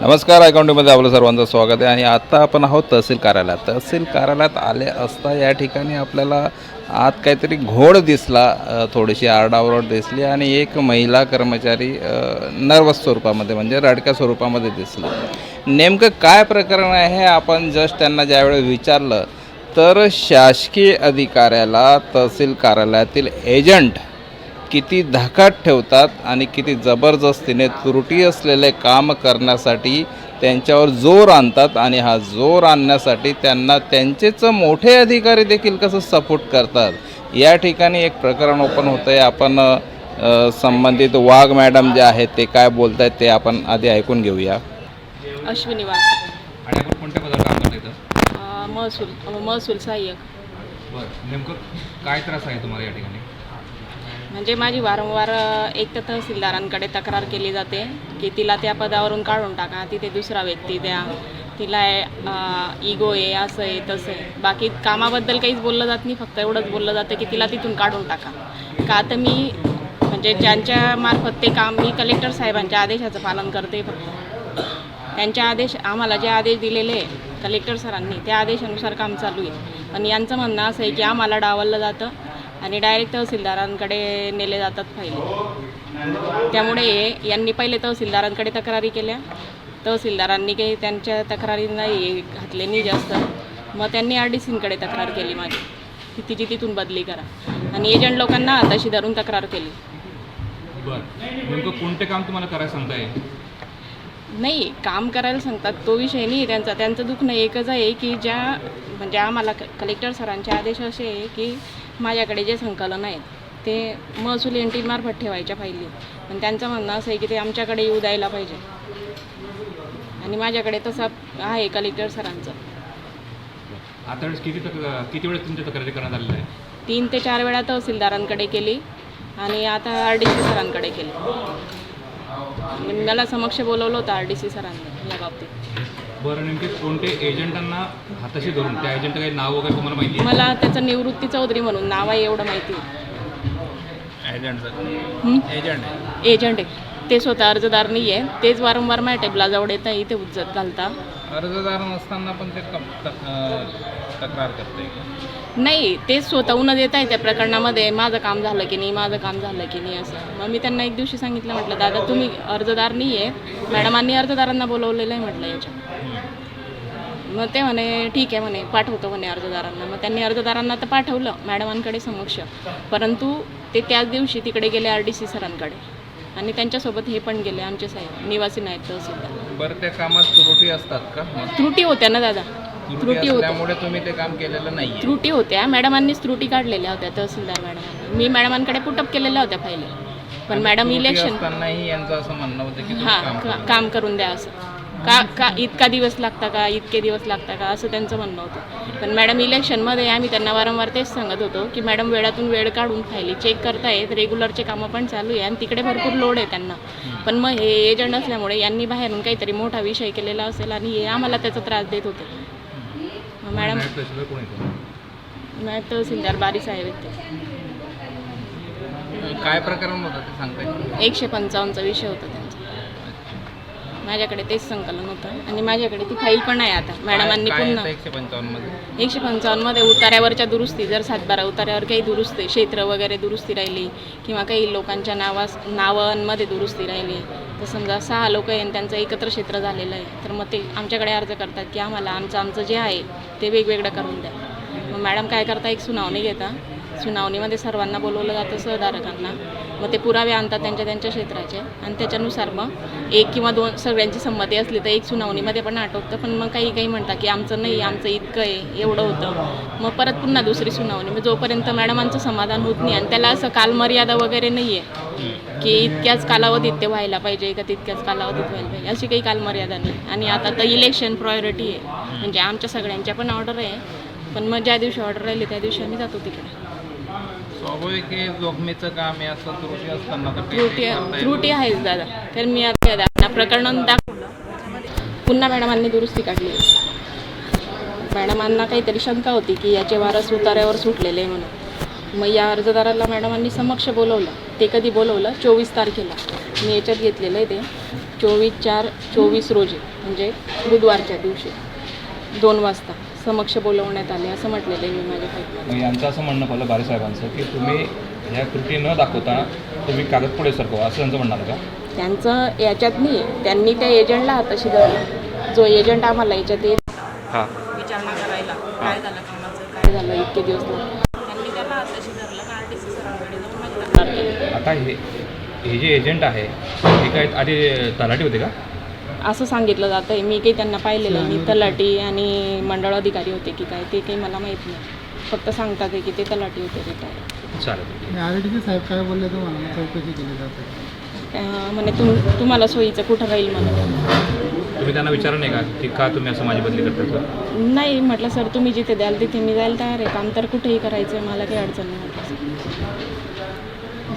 नमस्कार अकाउंटमध्ये आपलं सर्वांचं स्वागत आहे. आणि आत्ता आपण आहोत तहसील कार्यालयात. तहसील कार्यालयात आले असता या ठिकाणी आपल्याला आत काहीतरी घोड दिसला थोडीशी आरडाओरड दिसली आणि एक महिला कर्मचारी नर्वस स्वरूपामध्ये म्हणजे रडक्या स्वरूपामध्ये दिसली. नेमकं काय प्रकरण आहे? हे आपण जस्ट त्यांना ज्यावेळेस विचारलं तर शासकीय अधिकाऱ्याला तहसील कार्यालयातील एजंट किती धाकात ठेवतात आणि किती जबरदस्तीने त्रुटी असलेले काम करण्यासाठी त्यांच्यावर जोर आणतात आणि हा जोर आणण्यासाठी त्यांना त्यांचेच मोठे अधिकारी देखील कसं सपोर्ट करतात. या ठिकाणी एक प्रकरण ओपन होतं आहे आपण संबंधित वाघ मॅडम जे आहेत ते काय बोलत आहेत ते आपण आधी ऐकून घेऊया. अश्विनी वाघ. आणि आपण कोणत्या पदावर काम करता येतं अं, महसूल महसूल सहाय्यक. बरं नेमकं काय त्रास आहे तुम्हाला या ठिकाणी? म्हणजे माझी वारंवार एक तर तहसीलदारांकडे तक्रार केली जाते की तिला त्या पदावरून काढून टाका तिथे दुसरा व्यक्ती द्या तिला इगो आहे असं आहे तसं आहे. बाकी कामाबद्दल काहीच बोललं जात नाही फक्त एवढंच बोललं जातं की तिला तिथून काढून टाका. का तर मी म्हणजे ज्यांच्या मार्फत ते काम मी कलेक्टर साहेबांच्या आदेशाचं पालन करते. फक्त त्यांचे आदेश आम्हाला जे आदेश दिलेले आहे कलेक्टर सरांनी त्या आदेशानुसार काम चालू आहे. पण यांचं म्हणणं असं आहे की आम्हाला डावललं जातं आणि डायरेक्ट तहसीलदारांकडे नेले जातात फायले त्यामुळे यांनी पहिले तहसीलदारांकडे तक्रारी केल्या. तहसीलदारांनी काही त्यांच्या तक्रारींना हे घातले नाही जास्त. मग त्यांनी आर डी सींकडे तक्रार केली माझी की तिची तिथून बदली करा. आणि एजंट लोकांना तशी धरून तक्रार केली. बरं. नेमकं कोणते काम तुम्हाला करायला सांगताय? नाही काम करायला सांगतात. तो विषय नाही त्यांचा. त्यांचं दुखणं एकच आहे की ज्या म्हणजे आम्हाला क कलेक्टर सरांचे आदेश असे आहे की माझ्याकडे जे संकलन आहेत ते महसूल एन मार्फत ठेवायच्या फायली पण त्यांचं म्हणणं असं आहे की ते आमच्याकडे येऊ द्यायला पाहिजे. आणि माझ्याकडे तसं आहे कलेक्टर सरांचं. आता किती तक किती वेळेस तुमच्या तक्रारी करण्यात आलेल्या आहे तीन ते चार वेळा तहसीलदारांकडे केली आणि आता आर डी सी सरांकडे केली. आणि मला समक्ष बोलवलं होतं आर डी सी सरांनी या बाबतीत. बरं नेमके कोणते एजंटांना हाताशी धरून त्या एजंट काही नाव वगैरे तुम्हाला माहिती आहे? मला त्याचं निवृत्ती चौधरी म्हणून नाव आहे एवढं माहिती. एजंट हं? एजंट आहे. एजंट आहे. ते स्वतः अर्जदार नाही आहे तेच वारंवार माझ्या टेबलाजवळ येतं इथे उज्जत घालता. अर्जदार नसताना पण ते कम- तक- अं, तक्रार करते नाही तेच स्वतःहून देत आहे त्या प्रकरणामध्ये. माझं काम झालं की नाही माझं काम झालं की नाही असं. मग मी त्यांना एक दिवशी सांगितलं म्हटलं दादा तुम्ही अर्जदार नाही आहे मॅडमांनी अर्जदारांना बोलवलेलं आहे म्हटलं याच्या मग ते म्हणे ठीक आहे म्हणे पाठवतो म्हणे अर्जदारांना. मग त्यांनी अर्जदारांना तर पाठवलं मॅडमांकडे समक्ष. परंतु ते त्याच दिवशी तिकडे गेले आर डी सी सरांकडे. आणि त्यांच्यासोबत हे पण गेले आमचे साहेब. निवासी नाहीत तहसीलदार. बरं त्या कामात त्रुटी असतात का? त्रुटी होत्या ना दादा. त्रुटी होत्या. तुम्ही ते काम केलेलं नाही त्रुटी होत्या. मॅडमांनीच त्रुटी काढलेल्या होत्या तहसीलदार मॅडम. मी मॅडमांकडे पुटअप केलेल्या होत्या पहिले. पण मॅडम इलेक्शन यांचं असं म्हणणं होतं की हां. काम करून द्या असं. का का इतका दिवस लागता का इतके दिवस लागता का असं त्यांचं म्हणणं होतं. पण मॅडम इलेक्शनमध्ये आम्ही त्यांना वारंवार तेच सांगत होतो की मॅडम वेळातून वेळ काढून फायली चेक करतायत रेग्युलरचे कामं पण चालू आहे आणि तिकडे भरपूर लोड आहे त्यांना. पण मग हे एजंट असल्यामुळे यांनी बाहेरून काहीतरी मोठा विषय केलेला असेल आणि हे आम्हाला त्याचा त्रास देत होते. मॅडम तहसीलदार येतो बारी साहेब आहेत ते. काय प्रकरण होतं ते सांगता एकशे पंचावन्नचा विषय होता माझ्याकडे तेच संकलन होतं. आणि माझ्याकडे ती फाईल पण आहे आता. मॅडमांनी पुन्हा एकशे पंचावन्नमध्ये? एकशे पंचावन्नमध्ये उतार्यावरच्या दुरुस्ती जर सातबारा उतार्यावर काही दुरुस्ती क्षेत्र वगैरे दुरुस्ती राहिली किंवा काही लोकांच्या नावास नावांमध्ये दुरुस्ती राहिली तर समजा सहा लोक आहे आणि त्यांचं एकत्र क्षेत्र झालेलं आहे तर मग ते आमच्याकडे अर्ज करतात की आम्हाला आमचं आमचं जे आहे ते वेगवेगळं करून द्या. मग मॅडम काय करता? एक सुनावणी घेता. सुनावणीमध्ये सर्वांना बोलवलं जातं सहधारकांना. मग ते पुरावे आणतात त्यांच्या त्यांच्या क्षेत्राचे. आणि त्याच्यानुसार मग एक किंवा दोन सगळ्यांची संमती असली तर एक सुनावणीमध्ये पण आटवतं पण मग काही काही म्हणतात की आमचं नाही आमचं इतकं आहे एवढं होतं. मग परत पुन्हा दुसरी सुनावणी. मग जोपर्यंत मॅडमांचं समाधान होत नाही आणि त्याला असं कालमर्यादा वगैरे नाही आहे की इतक्याच कालावधीत ते व्हायला पाहिजे का तितक्याच कालावधीत व्हायला पाहिजे अशी काही कालमर्यादा नाही. आणि आता तर इलेक्शन प्रायोरिटी आहे. म्हणजे आमच्या सगळ्यांच्या पण ऑर्डर आहे. पण मग ज्या दिवशी ऑर्डर राहिली त्या दिवशी आम्ही जातो तिकडे. स्वाभाविक आहे जोखमीचं काम आहे असं त्रुटी असताना तर काही त्रुटी करता येत त्रुटी आहेच दादा. तर मी आता दादा प्रकरण दाखवलं. पुन्हा मॅडमांनी दुरुस्ती काढली. मॅडमांना काहीतरी शंका होती की याचे वारस उतार्यावर सुटलेले आहे म्हणून. मग या अर्जदाराला मॅडमांनी समक्ष बोलवलं. ते कधी बोलवलं? चोवीस तारखेला. मी याच्यात घेतलेलं आहे ते. चोवीस चार चोवीस रोजी म्हणजे बुधवारच्या दिवशी. दोन वाजता. समक्ष बोलवण्यात आले असं म्हटलेलं आहे मी माझ्या मग यांचं असं म्हणणं पडलं बारे साहेबांचं की तुम्ही ह्या कृती न दाखवता तुम्ही कागद पुढे सरकवा असं त्यांचं म्हणणं आलं का? त्यांचं याच्यात नाही त्यांनी त्या एजंटला हाताशी धरलं. जो एजंट आम्हाला याच्यात येत हां. विचारणा करायला. काय झालं कामाचं? काय झालं? इतके दिवस नाही. त्यांनी त्याला हाताशी धरलं. आणि आर टी सी सरांकडे जाऊन माझी तक्रार केली आता हे हे जे एजंट आहे हे काय आधी तलाठी होते का? असं सांगितलं जातं आहे मी काही त्यांना पाहिलेलं नाही. तलाठी आणि मंडळ अधिकारी होते की काय ते काही मला माहीत नाही. फक्त सांगतात आहे की ते तलाठी होते चालेल. आर डी साहेब काय बोलले तुम्हाला? चौकशी केली जाते. म्हणे तुम तुम्हाला सोयीचं कुठं राहील मला तुम्ही त्यांना विचारलं नाही का? की का तुम्ही असं माझी बदली करता सर? नाही म्हटलं सर तुम्ही जिथे द्याल तिथे मी जायला तयार आहे. काम तर कुठेही करायचं आहे मला काही अडचण नाही.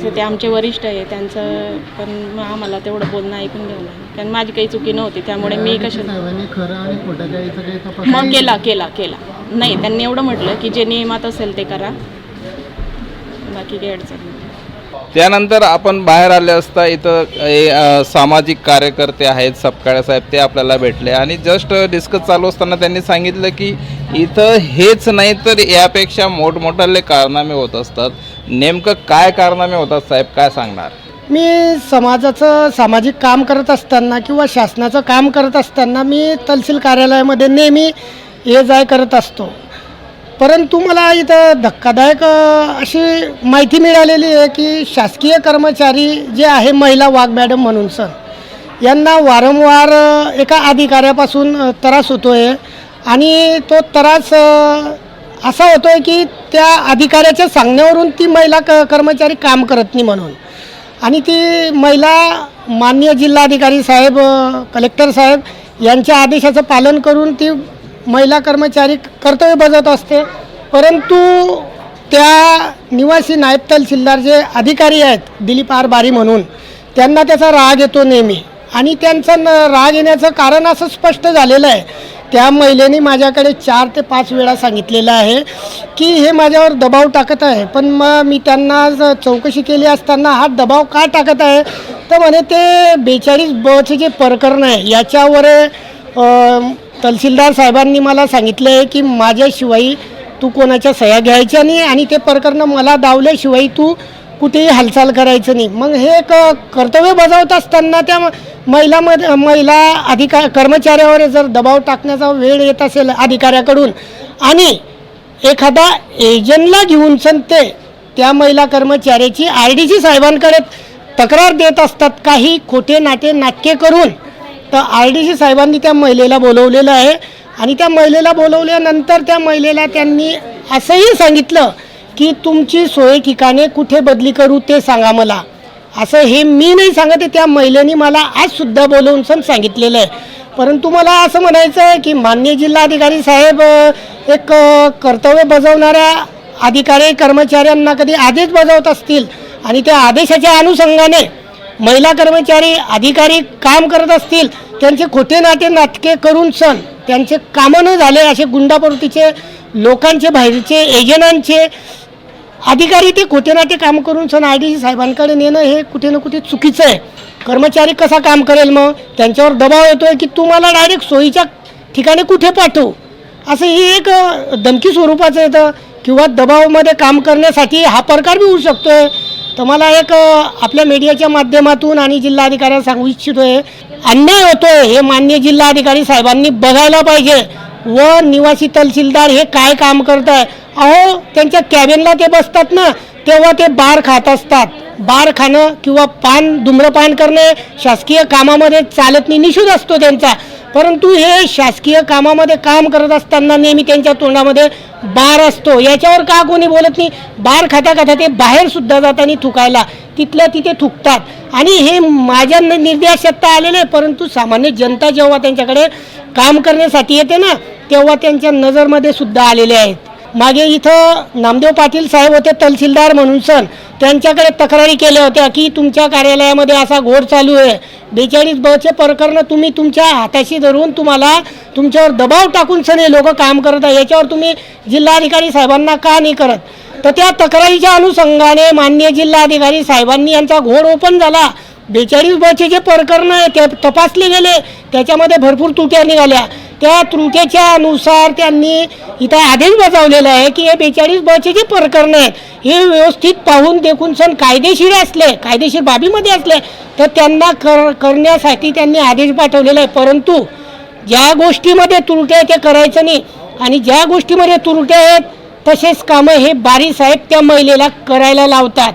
असं ते आमचे वरिष्ठ आहे त्यांचं पण मग आम्हाला तेवढं बोलणं ऐकून घ्यावं लागेल. कारण माझी काही चुकी नव्हती त्यामुळे मी कशा खरं आणि खोटं काहीचं काही तपास मग केला केला केला. नाही त्यांनी एवढं म्हटलं की जे नियमात असेल ते करा. बाकी काही अडचण नाही. त्यानंतर आपण बाहेर आले असता इथं हे, अ, सामाजिक कार्यकर्ते आहेत सपकाळे साहेब ते आपल्याला भेटले. आणि जस्ट डिस्कस चालू असताना त्यांनी सांगितलं की इथं हेच नाही तर यापेक्षा मोठमोठाले कारनामे होत असतात. नेमकं काय कारनामे होतात साहेब? काय सांगणार? मी समाजाचं सामाजिक काम करत असताना किंवा शासनाचं काम करत असताना मी तहसील कार्यालयामध्ये नेहमी ये जाय करत असतो. परंतु मला इथं धक्कादायक अशी माहिती मिळालेली आहे की शासकीय कर्मचारी जे आहे महिला वाघ मॅडम म्हणून सर यांना वारंवार एका अधिकाऱ्यापासून त्रास होतो आहे आणि तो त्रास असा होतो आहे की त्या अधिकाऱ्याच्या सांगण्यावरून ती महिला क कर्मचारी काम करत नाही म्हणून. आणि ती महिला मान्य जिल्हाधिकारी साहेब कलेक्टर साहेब यांच्या आदेशाचं पालन करून ती महिला कर्मचारी कर्तव्य बजावत असते. परंतु त्या निवासी नायब तहसीलदार जे अधिकारी आहेत दिलीप आर बारी म्हणून त्यांना त्याचा राग येतो नेहमी. आणि त्यांचा न राग येण्याचं कारण असं स्पष्ट झालेलं आहे त्या महिलेने माझ्याकडे चार ते पाच वेळा सांगितलेलं आहे की हे माझ्यावर दबाव टाकत आहे. पण मग मी त्यांना चौकशी केली असताना हा दबाव का टाकत आहे? तर म्हणे ते बेचाळीस बचे जे प्रकरण आहे याच्यावर तहसीलदार साहेबांनी मला सांगितलं आहे की माझ्याशिवाय तू कोणाच्या सह्या घ्यायच्या नाही आणि ते प्रकरण मला दावल्याशिवाय तू कुठेही हालचाल करायचं नाही. मग हे एक कर्तव्य बजावत असताना त्या महिलामध्ये महिला अधिका कर्मचाऱ्यावर जर दबाव टाकण्याचा वेळ येत असेल अधिकाऱ्याकडून आणि एखादा एजंटला घेऊन सण ते त्या महिला कर्मचाऱ्याची आर डी सी साहेबांकडे तक्रार देत असतात काही खोटे नाटे नाटके करून तर आर डी सी साहेबांनी त्या महिलेला बोलवलेलं आहे आणि त्या महिलेला बोलवल्यानंतर त्या महिलेला त्यांनी असंही सांगितलं की तुमची सोय ठिकाणे कुठे बदली करू ते सांगा मला. असं हे मी नाही सांगत आहे त्या महिलेने मला आजसुद्धा बोलवून सण सांगितलेलं आहे. परंतु मला असं म्हणायचं आहे की मान्य जिल्हाधिकारी साहेब एक कर्तव्य बजावणाऱ्या अधिकारी कर्मचाऱ्यांना कधी आदेश बजावत असतील आणि त्या आदेशाच्या अनुषंगाने महिला कर्मचारी अधिकारी काम करत असतील त्यांचे खोटे नाते नाटके करून सण त्यांचे कामं न झाले असे गुंडाप्रवृत्तीचे लोकांचे बाहेरचे एजनांचे अधिकारी ते खोटे ते काम करून सण आय डी साहेबांकडे नेणं हे कुठे ना कुठे चुकीचं आहे. कर्मचारी कसा काम करेल मग? त्यांच्यावर दबाव येतो आहे की तुम्हाला डायरेक्ट सोयीच्या ठिकाणी कुठे पाठवू? असं ही एक धमकी स्वरूपाचं येतं. किंवा दबावामध्ये काम करण्यासाठी हा प्रकार बी होऊ शकतो आहे तर मला एक आपल्या मीडियाच्या माध्यमातून आणि जिल्हाधिकाऱ्यांना सांगू इच्छितो आहे अन्याय होतो आहे हे मान्य जिल्हाधिकारी साहेबांनी बघायला पाहिजे. व निवासी तहसीलदार हे काय काम करत आहे अहो त्यांच्या कॅबिनला ते बसतात ना तेव्हा ते बार खात असतात. बार खाणं किंवा पान धूम्रपान करणे शासकीय कामामध्ये चालत नाही निषेध असतो त्यांचा. परंतु हे शासकीय कामामध्ये काम करत असताना नेहमी त्यांच्या तोंडामध्ये बार असतो. याच्यावर का कोणी बोलत नाही? बार खाता खाता ते बाहेरसुद्धा जातानी थुकायला. तिथल्या तिथे थुकतात. आणि हे माझ्या न- निर्देशात आलेले परंतु सामान्य जनता जेव्हा त्यांच्याकडे काम करण्यासाठी येते ना तेव्हा त्यांच्या नजरमध्ये सुद्धा आलेले आहेत. मागे इथं नामदेव पाटील साहेब होते तहसीलदार म्हणून सण. त्यांच्याकडे तक्रारी केल्या होत्या की तुमच्या कार्यालयामध्ये असा घोड चालू आहे. बेचाळीस बचे प्रकरणं तुम्ही तुमच्या हाताशी धरून तुम्हाला तुमच्यावर दबाव टाकून सण हे लोक काम करत आहे. याच्यावर तुम्ही जिल्हाधिकारी साहेबांना का नाही करत? तर त्या तक्रारीच्या अनुषंगाने मान्य जिल्हाधिकारी साहेबांनी यांचा घोड ओपन झाला. बेचाळीस बचे जे प्रकरणं आहे ते तपासले गेले. त्याच्यामध्ये भरपूर तुट्या निघाल्या. त्या त्रुट्याच्या अनुसार त्यांनी इथं आदेश बजावलेला आहे की हे बेचाळीस बचे जे प्रकरणं आहेत. हे व्यवस्थित पाहून देखून सण कायदेशीर असले कायदेशीर बाबीमध्ये असले तर त्यांना कर करण्यासाठी त्यांनी आदेश पाठवलेला आहे. परंतु ज्या गोष्टीमध्ये तुरट्या आहे ते करायचं नाही. आणि ज्या गोष्टीमध्ये तुरट्या आहेत तसेच कामं हे बारी साहेब त्या महिलेला करायला लावतात.